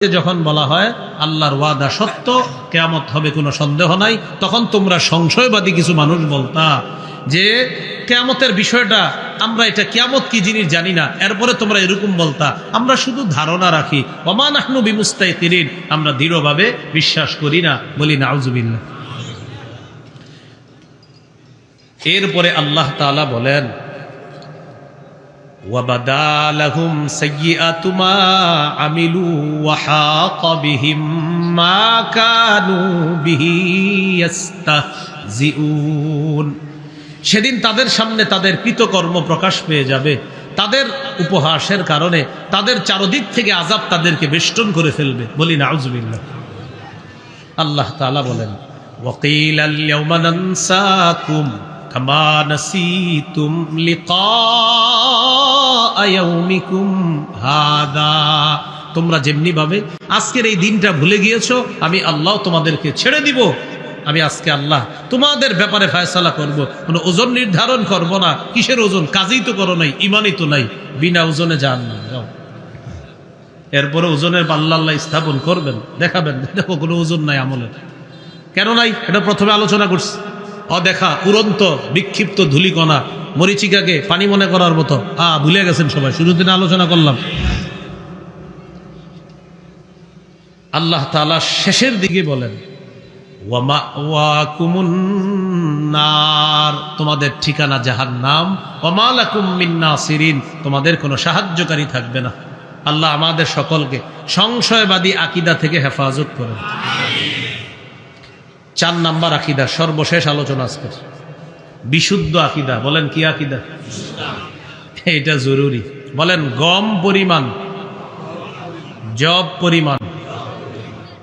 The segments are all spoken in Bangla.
যখন বলা হয় আল্লাহর ওয়াদা সত্য, কেয়ামত হবে কোনো সন্দেহ নাই, তখন তোমরা সংশয়বাদী কিছু মানুষ বলতা যে কেয়ামতের বিষয়টা আমরা এটা কেয়ামত কি জিনিস জানি না, এরপরে তোমরা এরকম বলতা। আমরা শুধু ধারণা রাখি অমান আহনু বিমুস্তাই তিরিন আমরা দৃঢ়ভাবে বিশ্বাস করি না বলি নাউজুবিল্লা এরপরে আল্লাহ তাআলা বলেন وبدا لهم سيئات ما عملوا وحاق بهم ما كانوا به يستهزئون সেদিন তাদের সামনে তাদের কৃতকর্ম প্রকাশ পেয়ে যাবে তাদের উপহাসের কারণে তাদের চারদিক থেকে আজাব তাদেরকে বেষ্টন করে ফেলবে বলি নাউজুবিল্লাহ আল্লাহ তাআলা বলেন وقيل কামা নাসিতুম হাদা। তোমরা যেমনি ভাবে আজকের এই দিনটা ভুলে গিয়েছো, আমি আল্লাহ তোমাদেরকে ছেড়ে দিব। আমি আজকে আল্লাহ তোমাদের ব্যাপারে ফায়সালা করব। মানে ওজন নির্ধারণ করব না। কিসের ওজন? কাজেই তো করো নাই, ইমানই তো নাই। বিনা ওজনে যান না, যাও। এরপরে ওজনের পাল্লাল্লাহ স্থাপন করবেন, দেখাবেন। দেখো, কোনো ওজন নাই আমলের। কেন নাই? এটা প্রথমে আলোচনা করছি। অদেখা উড়ন্ত বিক্ষিপ্ত ধুলিকণা মরিচিকাকে পানি মনে করার মতো। আ ভুলে গেছেন সবাই শুরু দিনে আলোচনা করলাম। আল্লাহ তালা শেষের দিকে বলেন তোমাদের ঠিকানা যাহার নাম সিরিন তোমাদের কোনো সাহায্যকারী থাকবে না। আল্লাহ আমাদের সকলকে সংশয়বাদী আকিদা থেকে হেফাজত করেন। চার নাম্বার আকিদা, সর্বশেষ আলোচনা আজকের। বিশুদ্ধ আকিদা, বলেন কি আকিদা? এটা জরুরি। বলেন, গম পরিমাণ জব পরিমাণ,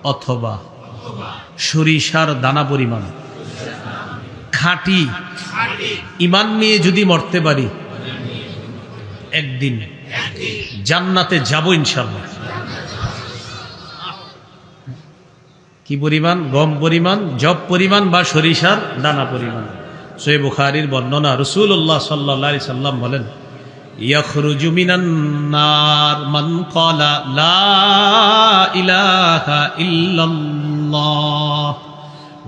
অথবা সরিষার দানা পরিমাণ। খাঁটি, ইমান নিয়ে যদি মরতে পারি, একদিন জান্নাতে যাব ইনশাল্লাহ কি পরিমাণ গম পরিমাণ জব পরিমাণ বা সরিষার দানা পরিমাণ সোয়ে বুখারির বর্ণনা রসুল্লাহ সাল্লা সাল্লাম বলেন ইয়াখরুজু মিনান নার মান ক্বালা লা ইলাহা ইল্লাল্লাহ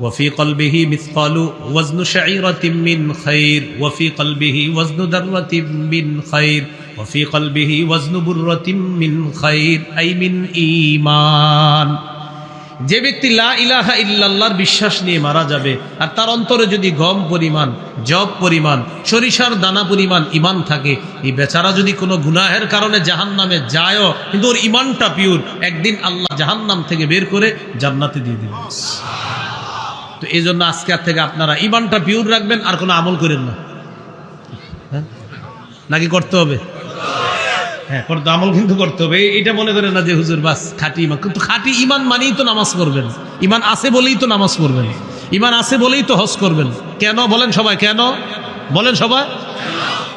وفي قلبه مثقال وزن شعيرة من خير وفي قلبه وزن ذرة من خير وفي قلبه وزن برة من خير أي من إيمان যে ব্যক্তি লা ইলাহা ইল্লাল্লাহর বিশ্বাস নিয়ে মারা যাবে, আর তার অন্তরে যদি গম পরিমাণ জব পরিমাণ, সরিষার দানা পরিমাণ ইমান থাকে, এই বেচারা যদি কোনো গুনাহের কারণে জাহান নামে যায়ও, কিন্তু ওর ইমানটা পিওর একদিন আল্লাহ জাহান নাম থেকে বের করে জান্নাতে দিয়ে দিবেন তো এই জন্য আজকের থেকে আপনারা ইমানটা পিওর রাখবেন, আর কোনো আমল করেন না। হ্যাঁ? নাকি করতে হবে? হ্যাঁ করতে আমল কিন্তু করতে হবে। এটা মনে করেন না যে হুজুর, বাস, খাঁটি ইমান। কিন্তু খাঁটি ইমান মানেই তো নামাজ পড়বেন। ইমান আছে বলেই তো নামাজ পড়বেন। ইমান আছে বলেই তো হজ করবেন। কেন? বলেন সবাই, কেন? বলেন সবাই।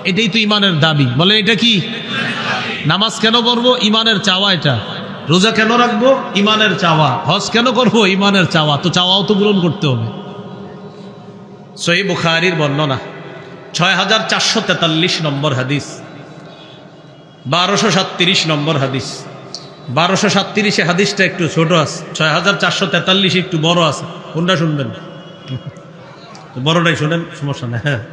এটাই তো ইমানের দাবি। বলেন, এটা কি? নামাজ কেন করব ইমানের চাওয়া এটা। রোজা কেন রাখব? ইমানের চাওয়া। হজ কেন করব? ইমানের চাওয়া। তো চাওয়াও তো পূরণ করতে হবে। সহি বুখারির বর্ণনা। ছয় হাজার চারশো তেতাল্লিশ নম্বর হাদিস। বারোশো সাতত্রিশ নম্বর হাদিস। বারোশো সাতত্রিশে হাদিসটা একটু ছোট আছে। ছয় হাজার চারশো তেতাল্লিশে একটু বড় আছে। কোনটা শুনবেন? বড়টাই শোনেন, সমস্যা নেই। হ্যাঁ।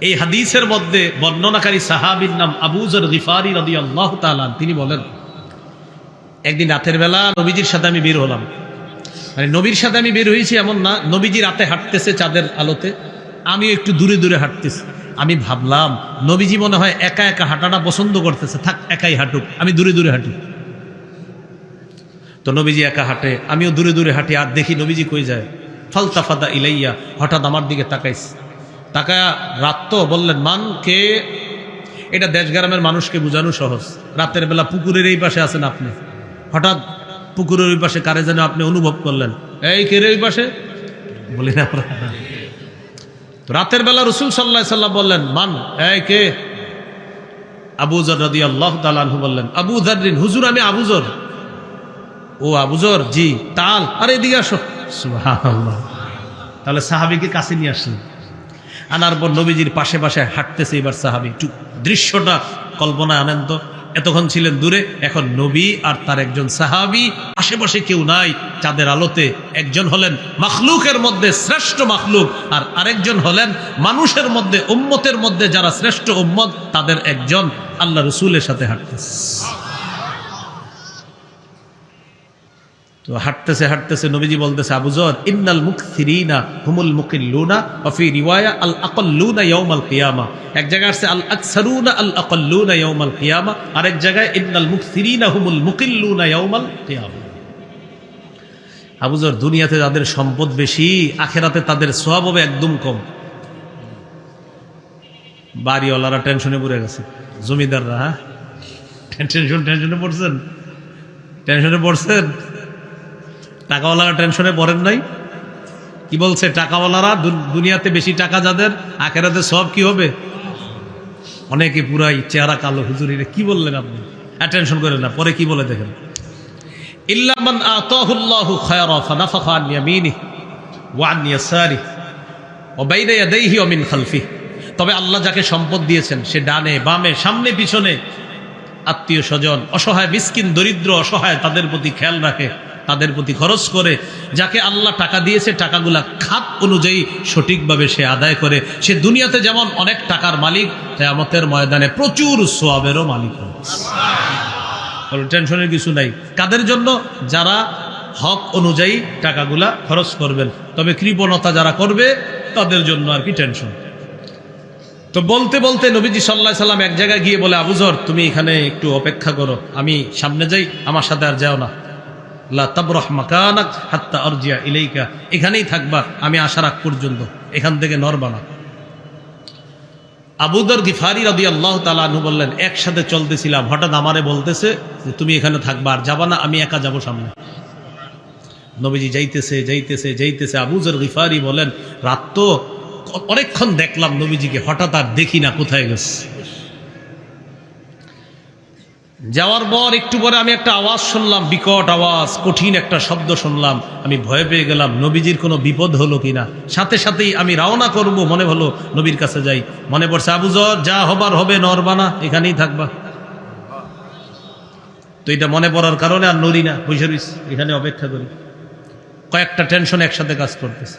এই হাদিসের মধ্যে বর্ণনাকারী সাহাবির নাম আবুজর গিফারি রদি আল্লাহ তালান তিনি বলেন, একদিন রাতের বেলা নবীজির সাথে আমি বের হলাম। মানে নবীর সাথে আমি বের হয়েছি এমন না, নবীজি রাতে হাঁটতেছে চাঁদের আলোতে। আমিও একটু দূরে দূরে হাঁটতেছি। আমি ভাবলাম, নবীজি মনে হয় একা একা হাঁটাটা পছন্দ করতেছে। থাক, একাই হাঁটুক, আমি দূরে দূরে হাঁটি। তো নবীজি একা হাঁটে, আমিও দূরে দূরে হাঁটি, আর দেখি নবীজি কই যায়? ফালতাফাদা ইলাইয়া, হঠাৎ আমার দিকে তাকাইস তাকায়া রাত তো বললেন, মান কে? এটা দেশ গ্রামের মানুষকে বোঝানো সহজ। রাতের বেলা পুকুরের এই পাশে আছেন আপনি। হঠাৎ পুকুরের ওই পাশে কারে যেন আপনি অনুভব করলেন। এই কে রে ওই পাশে? বলি না রাতের বেলা রসুল সাল্লাহ সাল্লাম বললেন, মান, এই কে? আবুজর রদি আল্লাহ তালু বললেন, আবু জারিন হুজুর আমি আবুজর ও আবুজর জি, তাল, আরে এদিকে আসো। তাহলে সাহাবিকে কাছে নিয়ে আসলেন। আনার পর নবীজির পাশে পাশে হাঁটতেছে এবার সাহাবি। দৃশ্যটা কল্পনায় আনেন তো। এতক্ষণ ছিলেন দূরে, এখন নবী আর তার একজন সাহাবি। আশেপাশে কেউ নাই, চাঁদের আলোতে একজন হলেন মাখলুকের মধ্যে শ্রেষ্ঠ মাখলুক আর আরেকজন হলেন মানুষের মধ্যে, উম্মতের মধ্যে যারা শ্রেষ্ঠ উম্মত, তাদের একজন আল্লাহ রসুলের সাথে হাঁটতেছে। তো হাঁটতেছে হাঁটতেছে, নবীজি বলতেছে আবুজর ইন্নাল মুকসিরিনা হুমুল মুকিল্লুনা অফি রিওয়ায়া আল আকাল্লুনা ইয়াউমাল কিয়ামা এক জায়গায় আসছে, আল আকসারুনা আল আকাল্লুনা ইয়াউমাল কিয়ামা আরেক জায়গায়, ইন্নাল মুকসিরিনা হুমুল মুকিল্লুনা ইয়াউমাল কিয়ামা আবুজর দুনিয়াতে যাদের সম্পদ বেশি, আখেরাতে তাদের সোয়াব হবে একদম কম। বাড়িওয়ালারা টেনশনে পড়ে গেছে। জমিদাররা হ্যাঁ? টেনশন, টেনশনে পড়ছেন? টেনশনে পড়ছেন? টাকাওয়ালারা টেনশনে পড়েন নাই? কি বলছে, টাকাওয়ালারা দুনিয়াতে বেশি টাকা যাদের, আখেরাতে সব কি হবে? অনেকে পুরাই চেহারা কালো হুজুরিরে কি বললেন আপনি? টেনশন করেন না, পরে কি বলে দেখেন। ইল্লামান আতাহুল্লাহু খায়রা ফানাফাখা আন ইয়ামিনিহি ওয়া আন ইয়াসারিহি ওয়া বাইনা ইয়াদাইহি ওয়া মিন খালফিহি। তবে আল্লাহ যাকে সম্পদ দিয়েছেন, সে ডানে, বামে, সামনে, পিছনে, আত্মীয় স্বজন, অসহায়, মিসকিন, দরিদ্র, অসহায়, তাদের প্রতি খেয়াল রাখে। তাদের প্রতি খরচ করে, যাকে আল্লাহ টাকা দিয়েছে, টাকাগুলা খাত অনুযায়ী সঠিকভাবে সে আদায় করে। সে দুনিয়াতে যেমন অনেক টাকার মালিক, কেয়ামতের ময়দানে প্রচুর সোয়াবেরও মালিক টেনশনের কিছু নাই। কাদের জন্য? যারা হক অনুযায়ী টাকাগুলা খরচ করবেন। তবে কৃপণতা যারা করবে, তাদের জন্য আর কি টেনশন। তো বলতে বলতে নবীজি সাল্লাহ সাল্লাম এক জায়গায় গিয়ে বলে আবুজর তুমি এখানে একটু অপেক্ষা করো। আমি সামনে যাই, আমার সাথে আর যাও না। এখানেই থাকবা, আমি আসার আগ পর্যন্ত। এখান থেকে নড়বা না। আবুদর গিফারি রাদি আল্লাহ তালু বললেন, একসাথে চলতেছিলাম। হঠাৎ আমারে বলতেছে যে, তুমি এখানে থাকবা আর যাবা না, আমি একা যাব সামনে। নবীজি যাইতেছে যাইতেছে যাইতেছে। আবুজর গিফারি বলেন, রাত তো অনেকক্ষণ দেখলাম নবীজিকে, হঠাৎ আর দেখি না কোথায় গেছে। যাওয়ার পর একটু পরে আমি একটা আওয়াজ শুনলাম, বিকট আওয়াজ, কঠিন একটা শব্দ শুনলাম। আমি ভয় পেয়ে গেলাম, নবীজির কোনো বিপদ হলো কিনা? সাথে সাথেই আমি রওনা করব, মনে হলো নবীর কাছে যাই। মনে পড়ছে আবুজর যা হবার হবে নরবানা, এখানেই থাকবা। তো এটা মনে পড়ার কারণে আর নড়ি না বুঝে রইস, এখানে অপেক্ষা করি। কয়েকটা টেনশন একসাথে কাজ করতেছে।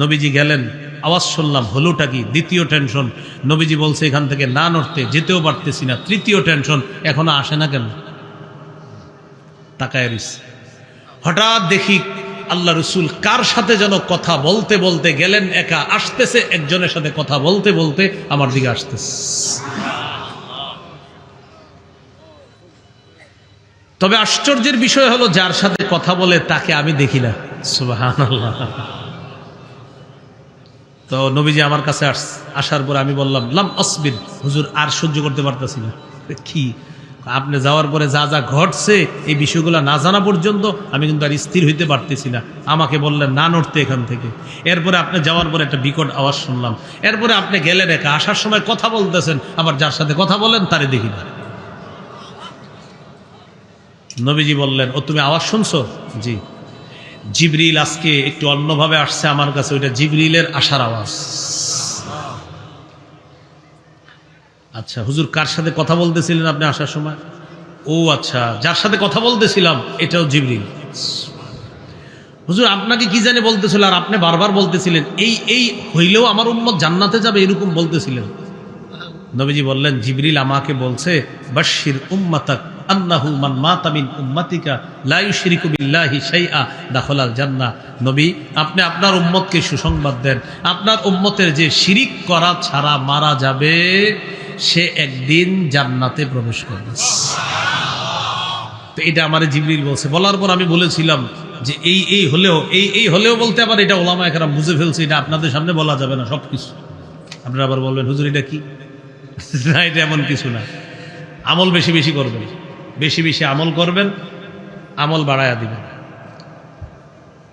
নবীজি গেলেন আওয়াজ শুনলাম, হলোটা কি? দ্বিতীয় টেনশন। নবীজি বলছে, এখান থেকে না নড়তে, যেতেও পারতেছি না। তৃতীয় টেনশন, এখনও আসে না কেন? তাকায় রইস হঠাৎ দেখি আল্লাহ রসুল কার সাথে যেন কথা বলতে বলতে গেলেন, একা আসতেছে, একজনের সাথে কথা বলতে বলতে আমার দিকে আসতেছে। তবে আশ্চর্যের বিষয় হলো, যার সাথে কথা বলে তাকে আমি দেখি না। সুবহানাল্লাহ। তো নবীজি আমার কাছে আস- আসার পরে আমি বললাম, লাম অসবিন হুজুর, আর সহ্য করতে পারতেছি না। কি? আপনি যাওয়ার পরে যা যা ঘটছে, এই বিষয়গুলো না জানা পর্যন্ত আমি কিন্তু আর স্থির হইতে পারতেছি না। আমাকে বললেন, না নড়তে এখান থেকে। এরপরে আপনি যাওয়ার পরে একটা বিকট আওয়াজ শুনলাম। এরপরে আপনি গেলেন একা, আসার সময় কথা বলতেছেন, আবার যার সাথে কথা বলেন, তারে দেখি না। নবীজি বললেন, ও, তুমি আওয়াজ শুনছো? জি। জিবরিল আজকে একটু অন্যভাবে আসছে আমার কাছে, ওইটা জিবরিলের আসার আওয়াজ। আচ্ছা হুজুর কার সাথে কথা বলতেছিলেন আপনি আসার সময়? ও আচ্ছা যার সাথে কথা বলতেছিলাম, এটাও জিবরিল। হুজুর, আপনাকে কি জানে বলতেছিল, আর আপনি বারবার বলতেছিলেন, এই এই হইলেও আমার উম্মত জান্নাতে যাবে এরকম বলতেছিলেন। নবীজি বললেন, জিবরিল আমাকে বলছে বাশির উম্মাতাক আন্নাহু মান মাতা মিন উম্মাতিকা লা ইউশরিকু বিল্লাহি শাইআ, দাখালাল জান্নাহ। নবী, আপনি আপনার উম্মতকে সুসংবাদ দেন। আপনার উম্মতের যে শিরিক করা ছাড়া মারা যাবে, সে একদিন জান্নাতে প্রবেশ করবে। তো এটা আমার জিবরিল বলছে। বলার পর আমি বলেছিলাম যে এই এই হলেও, এই এই হলেও বলতে আবার এটা ওলামা একরাম বুঝে ফেলছে, এটা আপনাদের সামনে বলা যাবে না সব কিছু আপনারা আবার বলবেন, হুজুর, এটা কি? না, এটা এমন কিছু না। আমল বেশি বেশি করবেন। বেশি বেশি আমল করবেন, আমল বাড়ায়া দিবেন।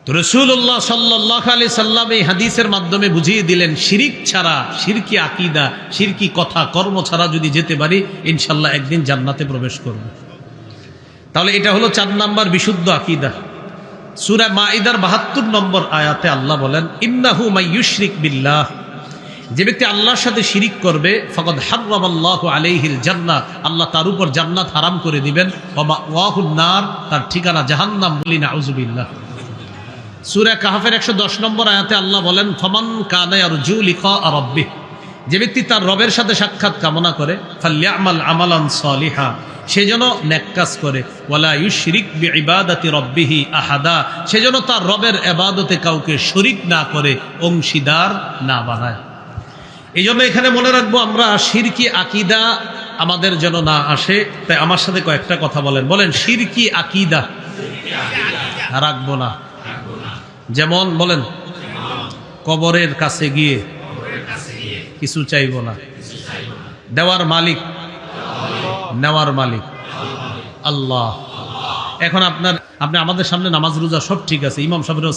তো রসুল্লাহ সাল্লাহ আলি সাল্লাম এই হাদিসের মাধ্যমে বুঝিয়ে দিলেন, শিরিক ছাড়া শিরকি আকিদা, শিরকি কথা, কর্ম ছাড়া যদি যেতে পারি, ইনশাল্লাহ একদিন জান্নাতে প্রবেশ করব। তাহলে এটা হলো চার নাম্বার বিশুদ্ধ আকিদা। সুরা মাইদার বাহাত্তর নম্বর আয়াতে আল্লাহ বলেন, ইন্নাহু মাইয়ুশরিক বিল্লাহ। যে ব্যক্তি আল্লাহর সাথে শিরিক করবে, ফকদ হার্রামাল্লাহ আলাইহিল জান্নাত আল্লাহ তার উপর জান্নাত হারাম করে দিবেন। ওয়াহুল নার, তার ঠিকানা জাহান্নাম বলি না আউজুবিল্লাহ সুরা কাহাফের একশো দশ নম্বর আয়াতে আল্লাহ বলেন, ফমান কানে আর জু লিখা রব্বি যে ব্যক্তি তার রবের সাথে সাক্ষাৎ কামনা করে, ফাল্যামাল আমালান সলিহা সে যেন নেককাজ করে, ওয়ালা ইউশরিক বিইবাদাতি রব্বিহি আহাদা সে যেন তার রবের এবাদতে কাউকে শরিক না করে, অংশীদার না বানায়। এই জন্য এখানে মনে রাখব, আমরা শিরকি আকিদা আমাদের যেন না আসে। তাই আমার সাথে কয়েকটা কথা বলেন। বলেন, শিরকি আকিদা রাখব না। যেমন বলেন, কবরের কাছে গিয়ে কিছু চাইব না। দেওয়ার মালিক, নেওয়ার মালিক। আল্লাহ। এখন আপনার, আপনি আমাদের সামনে নামাজ রোজা সব ঠিক আছে। ইমাম সাহেবের